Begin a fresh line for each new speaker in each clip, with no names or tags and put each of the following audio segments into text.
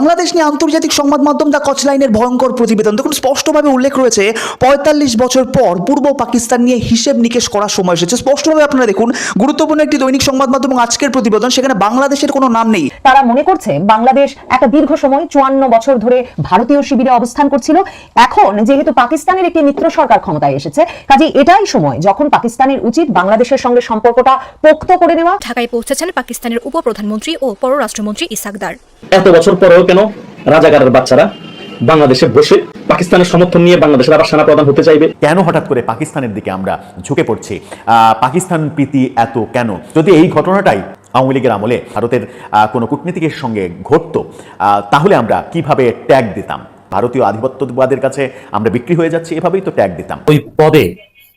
বাংলাদেশ নিয়ে আন্তর্জাতিক সংবাদ মাধ্যম দ্য কচলাইনের ভয়ঙ্কর প্রতিবেদন। দেখুন স্পষ্টভাবে উল্লেখ রয়েছে পঁয়তাল্লিশ বছর পর পূর্ব পাকিস্তান নিয়ে হিসেব নিকেশ করার সময় এসেছে। স্পষ্টভাবে আপনারা দেখুন গুরুত্বপূর্ণ একটি দৈনিক সংবাদ মাধ্যম আজকের প্রতিবেদন সেখানে বাংলাদেশের কোনো নাম নেই।
তারা মনে করছে বাংলাদেশ একটা দীর্ঘ সময় চুয়ান্ন বছর ধরে ভারতীয় শিবিরে অবস্থান করছিল। এখন যেহেতু পাকিস্তানের একটি মিত্র সরকার ক্ষমতায় এসেছে কাজে এটাই সময় যখন পাকিস্তানের উচিত বাংলাদেশের সঙ্গে সম্পর্কটা পোক্ত করে নেওয়া।
ঢাকায় পৌঁছেছেন পাকিস্তানের উপপ্রধানমন্ত্রী ও পররাষ্ট্রমন্ত্রী ইসাকদার।
এত বছর পরেও কেন? রাজাকারের বাচ্চারা বাংলাদেশে বসে পাকিস্তানের সমর্থন নিয়ে বাংলাদেশের আবার সেনা প্রধান হতে চাইবে।
কেন হঠাৎ করে পাকিস্তানের দিকে আমরা ঝুঁকে পড়ছি? পাকিস্তান প্রীতি এত কেন? যদি এই ঘটনাটাই আওয়ামী লীগের আমলে ভারতের কোনো কূটনীতিকের সঙ্গে ঘটতো তাহলে আমরা কীভাবে ট্যাগ দিতাম? ভারতীয় আধিপত্যবাদের কাছে আমরা বিক্রি হয়ে যাচ্ছি এভাবেই তো ট্যাগ দিতাম।
ওই পদে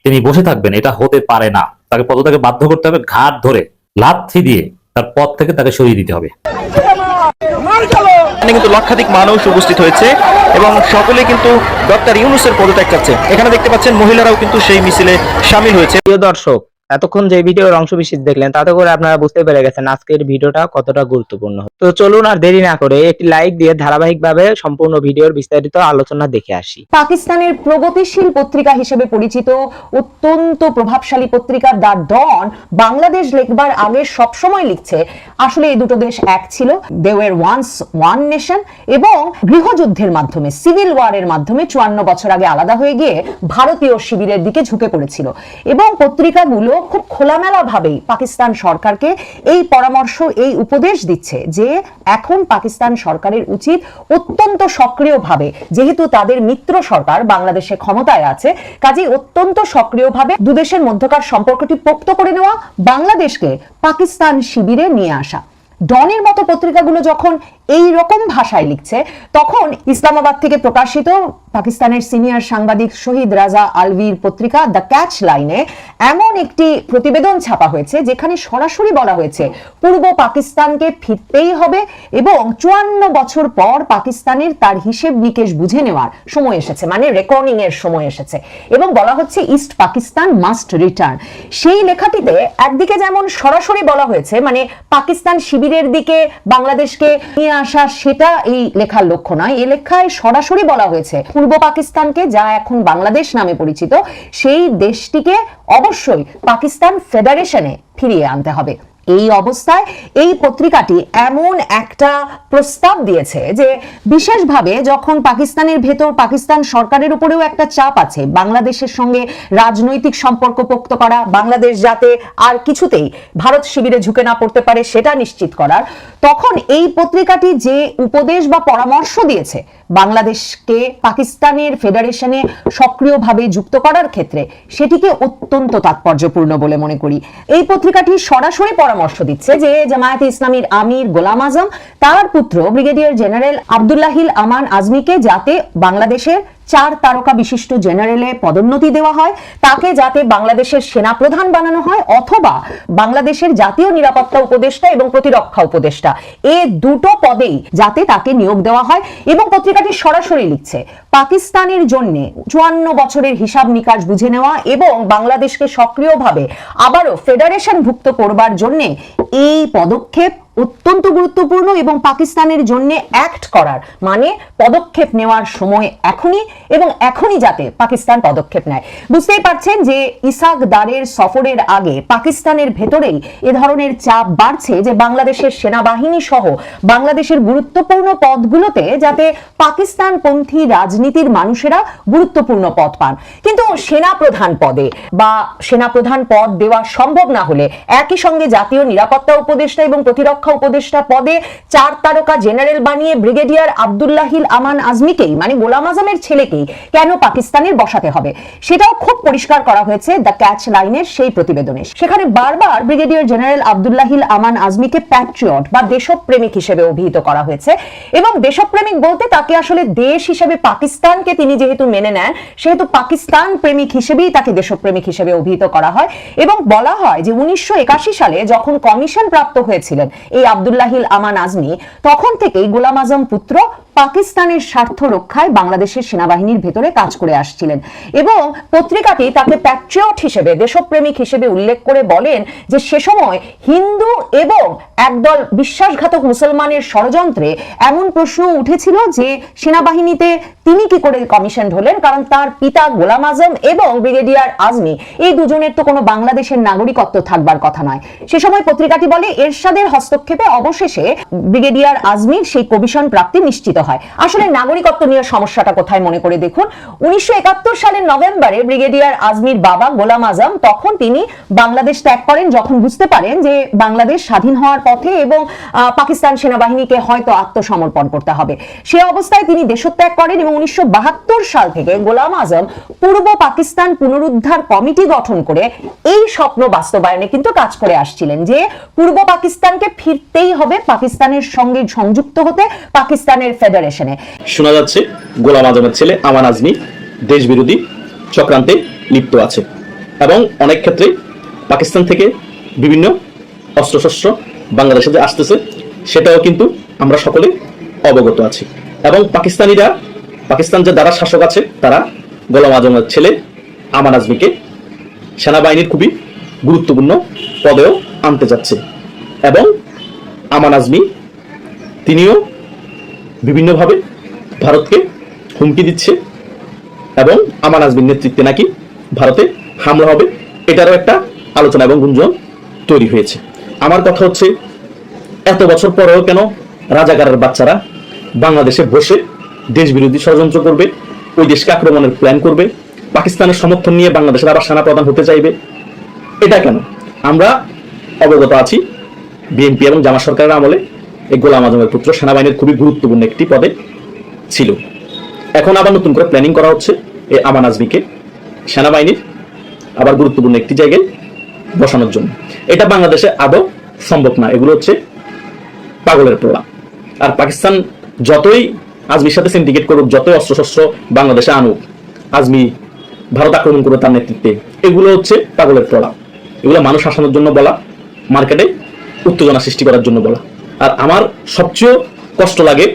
তিনি বসে থাকবেন এটা হতে পারে না। তাকে পদত্যাগে বাধ্য করতে হবে ঘাট ধরে লাথি দিয়ে তার পদ থেকে তাকে সরিয়ে দিতে হবে।
এখানে কিন্তু লক্ষাধিক মানুষ উপস্থিত হয়েছে এবং সকলে কিন্তু ডক্টর ইউনুসের পদত্যাগ চাচ্ছে এখানে দেখতে পাচ্ছেন মহিলারাও কিন্তু সেই মিছিলে সামিল হয়েছে।
প্রিয় দর্শক এতক্ষণ যে ভিডিওর অংশ বিশেষ দেখলেন, তাতে করে আপনারা বুঝতে পেরে গেছেন আজকের ভিডিওটা কতটা গুরুত্বপূর্ণ। তো চলুন আর দেরি না করে একটি লাইক দিয়ে ধারাবাহিকভাবে সম্পূর্ণ ভিডিওর বিস্তারিত আলোচনা দেখে আসি।
পাকিস্তানের প্রগতিশীল পত্রিকা হিসেবে পরিচিত অত্যন্ত প্রভাবশালী পত্রিকা দ্য ডন, বাংলাদেশ লেখবার আগে সবসময় লিখছে, আসলে এই দুটো দেশ এক ছিল they were once one nation এবং গৃহযুদ্ধের মাধ্যমে সিভিল ওয়ারের মাধ্যমে চুয়ান্ন বছর আগে আলাদা হয়ে গিয়ে ভারতীয় শিবিরের দিকে ঝুঁকে পড়েছিল। এবং পত্রিকাগুলো খুব খোলামেলা ভাবে পাকিস্তান সরকারকে এই পরামর্শ, এই উপদেশ দিচ্ছে যে এখন পাকিস্তান সরকারের উচিত অত্যন্ত সক্রিয়ভাবে, যেহেতু তাদের মিত্র সরকার বাংলাদেশে ক্ষমতায় আছে, কাজেই অত্যন্ত সক্রিয়ভাবে দুদেশের মধ্যকার সম্পর্কটি পোক্ত করে নেওয়া, বাংলাদেশকে পাকিস্তান শিবিরে নিয়ে আসা। ডনের মতো পত্রিকাগুলো যখন এই রকম ভাষায় লিখছে, তখন ইসলামাবাদ থেকে প্রকাশিত পাকিস্তানের সিনিয়র সাংবাদিক শহীদ রাজা আলভির পত্রিকা দ্য ক্যাচ লাইনে এমন একটি প্রতিবেদন ছাপা হয়েছে, যেখানে সরাসরি বলা হয়েছে, পূর্ব পাকিস্তানকে ফিরতেই হবে এবং চুয়ান্ন বছর পর পাকিস্তানের তার হিসেব নিকেশ বুঝে নেওয়ার সময় এসেছে মানে রেকর্ডিং এর সময় এসেছে। এবং বলা হচ্ছে ইস্ট পাকিস্তান মাস্ট রিটার্ন সেই লেখাটিতে একদিকে যেমন সরাসরি বলা হয়েছে মানে পাকিস্তান শিবিরের দিকে বাংলাদেশকে নিয়ে আসা সেটা এই লেখার লক্ষ্য নয়। এ লেখায় সরাসরি বলা হয়েছে, পূর্ব পাকিস্তানকে, যা এখন বাংলাদেশ নামে পরিচিত, সেই দেশটিকে অবশ্যই পাকিস্তান ফেডারেশনে ফিরিয়ে আনতে হবে। এই অবস্থায় এই পত্রিকাটি এমন একটা প্রস্তাব দিয়েছে যে বিশেষভাবে যখন পাকিস্তানের ভেতর পাকিস্তান সরকারের উপরেও একটা চাপ আছে, বাংলাদেশের সঙ্গে রাজনৈতিক সম্পর্ক পোক্ত করা, বাংলাদেশ যাতে আর কিছুতেই ভারত শিবিরে ঝুঁকে না পড়তে পারে সেটা নিশ্চিত করার, তখন এই পত্রিকাটি যে উপদেশ বা পরামর্শ দিয়েছে বাংলাদেশকে পাকিস্তানের ফেডারেশনে সক্রিয়ভাবে যুক্ত করার ক্ষেত্রে, সেটিকে অত্যন্ত তাৎপর্যপূর্ণ বলে মনে করি। এই পত্রিকাটি সরাসরি পরামর্শ দিচ্ছে যে জামায়াতে ইসলামীর আমির গোলাম আজম, তার পুত্র ব্রিগেডিয়ার জেনারেল আবদুল্লাহিল আমান আজমিকে যাতে বাংলাদেশের চার তারকা বিশিষ্ট জেনারেলে পদোন্নতি দেওয়া হয়। তাকে যাতে বাংলাদেশের সেনাপ্রধান বানানো হয় অথবা বাংলাদেশের জাতীয় নিরাপত্তা উপদেষ্টা এবং প্রতিরক্ষা উপদেষ্টা। এ দুটো পদেই যাতে তাকে নিয়োগ দেওয়া হয় এবং পত্রিকাটি সরাসরি লিখছে। পাকিস্তানের জন্য চুয়ান্ন বছরের হিসাব নিকাশ বুঝে নেওয়া এবং বাংলাদেশকে সক্রিয়ভাবে আবারও ফেডারেশন ভুক্ত করবার জন্য এই পদক্ষেপ অত্যন্ত গুরুত্বপূর্ণ এবং পাকিস্তানের জন্য অ্যাক্ট করার মানে পদক্ষেপ নেওয়ার সময় এখনই এবং এখনই যাতে পাকিস্তান পদক্ষেপ নেয়। বুঝতেই পারছেন যে ইসাক দারের সফরের আগে পাকিস্তানের ভেতরেই এ ধরনের চাপ বাড়ছে যে বাংলাদেশের সেনাবাহিনী সহ বাংলাদেশের গুরুত্বপূর্ণ পদগুলোতে যাতে পাকিস্তানপন্থী রাজনীতির মানুষেরা গুরুত্বপূর্ণ পদ পান। কিন্তু সেনা প্রধান পদে বা সেনাপ্রধান পদ দেওয়া সম্ভব না হলে একই সঙ্গে জাতীয় নিরাপত্তা উপদেষ্টা এবং প্রতিরক্ষা উপদেষ্টা পদে চার তারকা জেনারেল বানিয়ে ব্রিগেডিয়ার আবদুল্লাহিল আমান আজমিকেই মানে গোলাম আজমের ছেলেকেই কেন পাকিস্তানের বসাতে হবে? সেটাও খুব পরিষ্কার করা হয়েছে দ্য ক্যাচ লাইনের সেই প্রতিবেদনে। সেখানে বারবার ব্রিগেডিয়ার জেনারেল আবদুল্লাহিল আমান আজমিকে প্যাট্রিয়ট বা দেশপ্রেমিক হিসেবে অভিহিত করা হয়েছে এবং দেশপ্রেমিক বলতে তাকে আসলে দেশ হিসেবে পাকিস্তানকে তিনি যেহেতু মেনে নেন, সেহেতু পাকিস্তান প্রেমিক হিসেবেই তাকে দেশপ্রেমিক হিসেবে অভিহিত করা হয় এবং বলা হয় যে উনিশশো একাশি সালে যখন কমিশন প্রাপ্ত হয়েছিলেন এই আবদুল্লাহিল আমান আজমি তখন থেকেই গোলাম আজম পুত্র পাকিস্তানের স্বার্থ রক্ষায় বাংলাদেশের সেনাবাহিনীর ভেতরে কাজ করে আসছিলেন এবং পত্রিকাটি তাকে প্যাট্রিয়ট হিসেবে, দেশপ্রেমিক হিসেবে উল্লেখ করে বলেন যে সে সময় হিন্দু এবং একদল বিশ্বাসঘাতক মুসলমানের ষড়যন্ত্রে এমন প্রশ্ন উঠেছিল যে সেনাবাহিনীতে তিনি কি করে কমিশন হলেন, কারণ তার পিতা গোলাম আজম এবং ব্রিগেডিয়ার আজমি এই দুজনের তো কোনো বাংলাদেশের নাগরিকত্ব থাকবার কথা নয়। সে সময় পত্রিকাটি বলে, এরশাদের হস্তক্ষেপে অবশেষে ব্রিগেডিয়ার আজমির সেই কমিশন প্রাপ্তি নিশ্চিত হয়। আসলে নাগরিকত্ব নিয়ে সমস্যাটা কোথায় মনে করে দেখুন? উনিশশো সালের নভেম্বরে ব্রিগেডিয়ার আজমির বাবা গোলাম আজম তখন তিনি বাংলাদেশ ত্যাগ করেন, যখন বুঝতে পারেন যে বাংলাদেশ স্বাধীন হওয়ার পথে এবং পাকিস্তান সেনাবাহিনীকে হয়তো আত্মসমর্পণ করতে হবে। সে অবস্থায় তিনি দেশত্যাগ করেন এবং উনিশশো বাহাত্তর সাল থেকে গোলাম আজম পূর্ব পাকিস্তান পুনরুদ্ধার কমিটি গঠন করে এই স্বপ্ন বাস্তবায়নে কিন্তু কাজ করে আসছিলেন যে পূর্ব পাকিস্তানকে ফিরতেই হবে, পাকিস্তানের সঙ্গে সংযুক্ত হতে, পাকিস্তানের ফেডারেশনে
শোনা যাচ্ছে, গোলাম আজমের ছেলে আমান আজমি দেশ বিরোধী চক্রান্তে লিপ্ত আছে এবং অনেক ক্ষেত্রে পাকিস্তান থেকে বিভিন্ন অস্ত্রশস্ত্র বাংলাদেশে যে আসতেছে, সেটাও কিন্তু আমরা সকলে অবগত আছি। এবং পাকিস্তানিরা, পাকিস্তান যে দ্বারা শাসক আছে, তারা গোলাম আজমের ছেলে আমান আজমিকে সেনাবাহিনীর খুবই গুরুত্বপূর্ণ পদেও আনতে যাচ্ছে। এবং আমান আজমি, তিনিও বিভিন্নভাবে ভারতকে হুমকি দিচ্ছে এবং আমান আজমির নেতৃত্বে নাকি ভারতে হামলা হবে, এটারও একটা আলোচনা এবং গুঞ্জন তৈরি হয়েছে। আমার কথা হচ্ছে, এত বছর পরেও কেন রাজাকারের বাচ্চারা বাংলাদেশে বসে দেশ বিরোধী ষড়যন্ত্র করবে, ওই দেশকে আক্রমণের প্ল্যান করবে, পাকিস্তানের সমর্থন নিয়ে বাংলাদেশের আবার সেনা প্রধান হতে চাইবে? এটা কেন? আমরা অবগত আছি, বিএনপি এবং জামা সরকারের আমলে এই গোলাম আজমের পুত্র সেনাবাহিনীর খুবই গুরুত্বপূর্ণ একটি পদে ছিল। এখন আবার নতুন করে প্ল্যানিং করা হচ্ছে এই আমান আজমিকে সেনাবাহিনীর আবার গুরুত্বপূর্ণ একটি জায়গায় বসানোর জন্য। এটা বাংলাদেশে আদৌ সম্ভব না। এগুলো হচ্ছে পাগলের প্রলা। আর পাকিস্তান যতই আজমির সাথে সিন্ডিকেট করুক, যতই অস্ত্রশস্ত্র বাংলাদেশে আনুক, আজমি ভারত আক্রমণ করবে তার নেতৃত্বে, এগুলো হচ্ছে পাগলের প্রলা। এগুলো মানুষ হাসানোর জন্য বলা, মার্কেটে উত্তেজনা সৃষ্টি করার জন্য বলা। আর আমার সবচেয়ে কষ্ট লাগে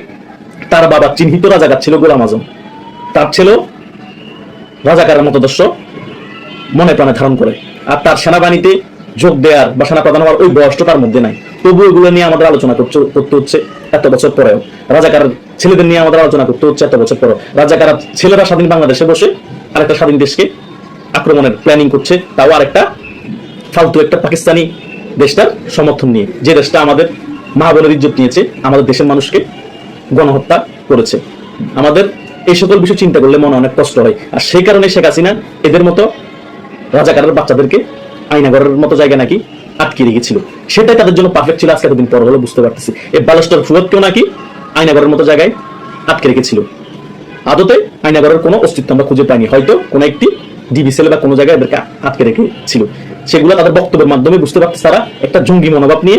তার বাবা চিহ্নিত রাজাকার ছিল গোলাম আজম। তার ছেলেও রাজাকারের মতদর্শ মনে প্রাণে ধারণ করে। আর তার সেনাবাহিনীতে যোগ দেওয়ার বা সেনা প্রধান হওয়ার ওই বয়সটা তার মধ্যে নাই। তবু এগুলো নিয়ে আমাদের আলোচনা করতে হচ্ছে এত বছর পরেও। রাজাকার ছেলেদের নিয়ে আমাদের আলোচনা করতে হচ্ছে এত বছর পরেও। রাজাকার ছেলেরা স্বাধীন বাংলাদেশে বসে আরেকটা স্বাধীন দেশকে আক্রমণের প্ল্যানিং করছে, তাও আরেকটা ফালতু একটা পাকিস্তানি দেশটার সমর্থন নিয়ে। যে দেশটা আমাদের মা বোনের ইজ্জত নিয়েছে, আমাদের দেশের মানুষকে গণহত্যা করেছে। আমাদের এই সকল বিষয় চিন্তা করলে মনে অনেক কষ্ট হয়। আর সেই কারণে শেখ হাসিনা এদের মতো রাজাকারের বাচ্চাদেরকে আইনাগরের মতো জায়গা নাকি আটকে রেখেছিল। সেটাই তাদের জন্য পারফেক্ট ছিল, আজকে এতদিন পর হলে বুঝতে পারতেছি। এই বালাস্টার ফুয়াদকেও নাকি আইনাগরের মতো জায়গায় আটকে রেখেছিল। আদতে আইনাগরের কোনো অস্তিত্ব আমরা খুঁজে পাইনি। হয়তো কোনো একটি ডিবি সেলে বা কোনো জায়গায় এদেরকে আটকে রেখেছিল। সেগুলো তাদের বক্তব্যের মাধ্যমে বুঝতে পারছে তারা একটা জঙ্গি মনোভাব নিয়ে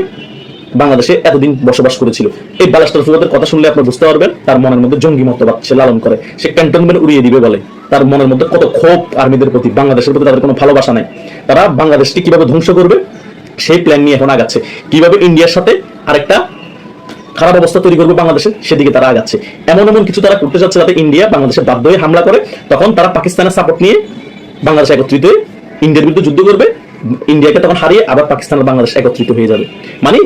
বাংলাদেশে এতদিন বসবাস করেছিল। এই বালাস্টার ফুয়াদের কথা শুনলে আপনি বুঝতে পারবেন, তার মনের মধ্যে জঙ্গি মতবাদ সে লালন করে। সে ক্যান্টনমেন্ট উড়িয়ে দিবে বলে। তার মনের মধ্যে কত ক্ষোভ আর্মিদের প্রতি, বাংলাদেশের প্রতি তাদের কোনো ভালোবাসা নাই। তারা বাংলাদেশকে কীভাবে ধ্বংস করবে, সেই প্ল্যান নিয়ে এখন আগাচ্ছে। কীভাবে ইন্ডিয়ার সাথে আরেকটা খারাপ অবস্থা তৈরি করবে বাংলাদেশে, সেদিকে তারা আগাচ্ছে। এমন এমন কিছু তারা করতে যাচ্ছে যাতে ইন্ডিয়া বাংলাদেশে বাধ্য হয়ে হামলা করে। তখন তারা পাকিস্তানের সাপোর্ট নিয়ে বাংলাদেশ একত্রিত হয়ে ইন্ডিয়ার বিরুদ্ধে যুদ্ধ করবে। ইন্ডিয়াকে তখন হারিয়ে আবার পাকিস্তান বাংলাদেশ একত্রিত হয়ে যাবে। মানে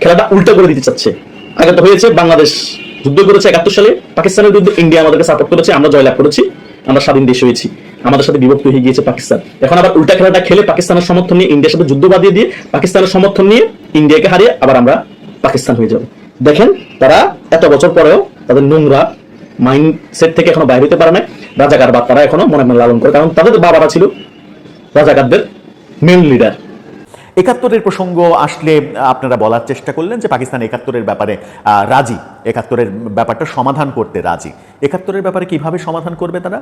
খেলাটা উল্টো করে দিতে চাচ্ছে। আগে হয়েছে, বাংলাদেশ যুদ্ধ করেছে একাত্তর সালে, পাকিস্তানের বিরুদ্ধে ইন্ডিয়া আমাদেরকে সাপোর্ট করেছে, আমরা জয়লাভ করেছি, আমরা স্বাধীন দেশ হয়েছি, আমাদের সাথে বিভক্ত হয়ে গিয়েছে পাকিস্তান। এখন আবার উল্টা খেলাটা খেলে পাকিস্তানের সমর্থন নিয়ে, ইন্ডিয়ার সাথে যুদ্ধ বাদিয়ে দিয়ে পাকিস্তানের সমর্থন নিয়ে ইন্ডিয়াকে হারিয়ে আবার আমরা পাকিস্তান হয়ে যাব। দেখেন, তারা এত বছর পরেও তাদের নোংরা মাইন্ড সেট থেকে এখনও বাইরে হতে পারে না রাজাকার বা তারা এখনও মনে মনে লালন করে, কারণ তাদের বাবারা ছিল রাজাকারদের মেন লিডার
একাত্তরের প্রসঙ্গ আসলে আপনারা বলার চেষ্টা করলেন যে পাকিস্তান একাত্তরের ব্যাপারে রাজি। একাত্তরের ব্যাপারটা সমাধান করতে রাজি। একাত্তরের ব্যাপারে কীভাবে সমাধান করবে তারা?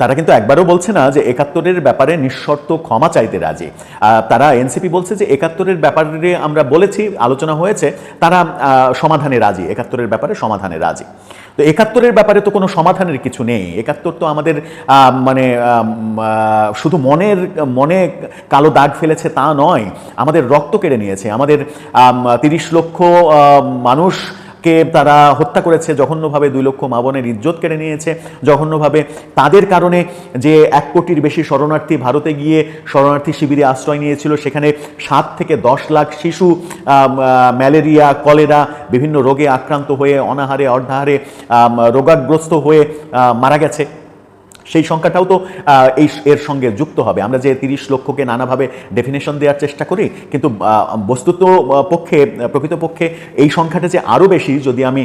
তারা কিন্তু একবারও বলছে না যে একাত্তরের ব্যাপারে নিঃশর্ত ক্ষমা চাইতে রাজি। তারা এনসিপি বলছে যে একাত্তরের ব্যাপারে আমরা বলেছি, আলোচনা হয়েছে, তারা সমাধানে রাজি, একাত্তরের ব্যাপারে সমাধানে রাজি। তো একাত্তরের ব্যাপারে তো কোনো সমাধানের কিছু নেই। একাত্তর তো আমাদের মানে শুধু মনের, মনে কালো দাগ ফেলেছে তা নয়, আমাদের রক্ত কেড়ে নিয়েছে। আমাদের তিরিশ লক্ষ মানুষ কে তারা হত্যা করেছে, জঘন্যভাবে দুই লক্ষ মা বোনের ইজ্জত কেড়ে নিয়েছে, জঘন্যভাবে তাদের কারণে যে এক কোটির বেশি শরণার্থী ভারতে গিয়ে শরণার্থী শিবিরে আশ্রয় নিয়েছিল, সেখানে সাত থেকে দশ লাখ শিশু ম্যালেরিয়া, কলেরা, বিভিন্ন রোগে আক্রান্ত হয়ে, অনাহারে, অর্ধাহারে রোগাগ্রস্ত হয়ে মারা গেছে। সেই সংখ্যাটাও তো এই এর সঙ্গে যুক্ত হবে। আমরা যে তিরিশ লক্ষকে নানাভাবে ডেফিনেশন দেওয়ার চেষ্টা করি, কিন্তু বস্তুত পক্ষে, প্রকৃতপক্ষে এই সংখ্যাটা যে আরও বেশি, যদি আমি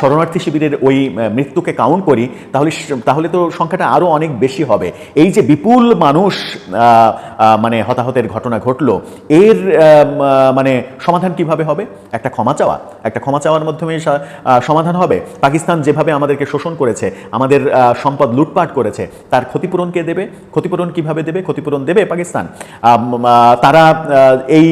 শরণার্থী শিবিরের ওই মৃত্যুকে কাউন্ট করি, তাহলে তাহলে তো সংখ্যাটা আরও অনেক বেশি হবে। এই যে বিপুল মানুষ মানে হতাহতের ঘটনা ঘটলো, এর মানে সমাধান কীভাবে হবে? একটা ক্ষমা চাওয়া। একটা ক্ষমা চাওয়ার মাধ্যমে সমাধান হবে। পাকিস্তান যেভাবে আমাদেরকে শোষণ করেছে, আমাদের সম্পদ লুটপাট করেছে তার ক্ষতিপূরণ কে দেবে? ক্ষতিপূরণ কীভাবে দেবে? ক্ষতিপূরণ দেবে পাকিস্তান। তারা এই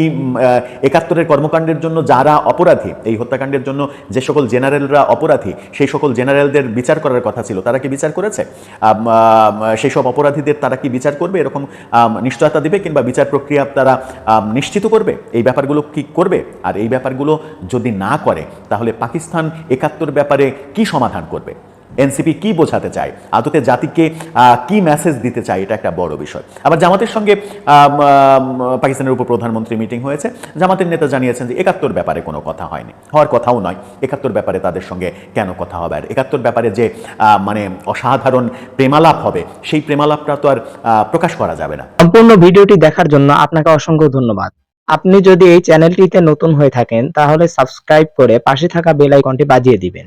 একাত্তরের কর্মকাণ্ডের জন্য যারা অপরাধী, এই হত্যাকাণ্ডের জন্য যে সকল জেনারেলরা অপরাধী, সেই সকল জেনারেলদের বিচার করার কথা ছিল। তারা কি বিচার করেছে? সেই সব অপরাধীদের তারা কি বিচার করবে? এরকম নিশ্চয়তা দেবে কিংবা বিচার প্রক্রিয়া তারা নিশ্চিত করবে? এই ব্যাপারগুলো কি করবে? আর এই ব্যাপারগুলো যদি না করে, তাহলে পাকিস্তান একাত্তর ব্যাপারে কি সমাধান করবে? এনসিপি কি বোঝাতে চায়? আদতে জাতিকে কি মেসেজ দিতে চায়? এটা একটা বড় বিষয়। আবার জামাতের সঙ্গে পাকিস্তানের উপপ্রধানমন্ত্রী মিটিং হয়েছে। জামাতের নেতা জানিয়েছেন যে একাত্তর ব্যাপারে কোনো কথা হয়নি। হওয়ার কথাও নয়। একাত্তর ব্যাপারে তাদের সঙ্গে কেন কথা হবে? আর একাত্তর ব্যাপারে যে মানে অসাধারণ প্রেমালাপ হবে, সেই প্রেমালাপটা তো আর প্রকাশ করা যাবে না।
সম্পূর্ণ ভিডিওটি দেখার জন্য আপনাকে অসংখ্য ধন্যবাদ। আপনি যদি এই চ্যানেলটিতে নতুন হয়ে থাকেন, তাহলে সাবস্ক্রাইব করে পাশে থাকা বেল আইকনটি বাজিয়ে দিবেন।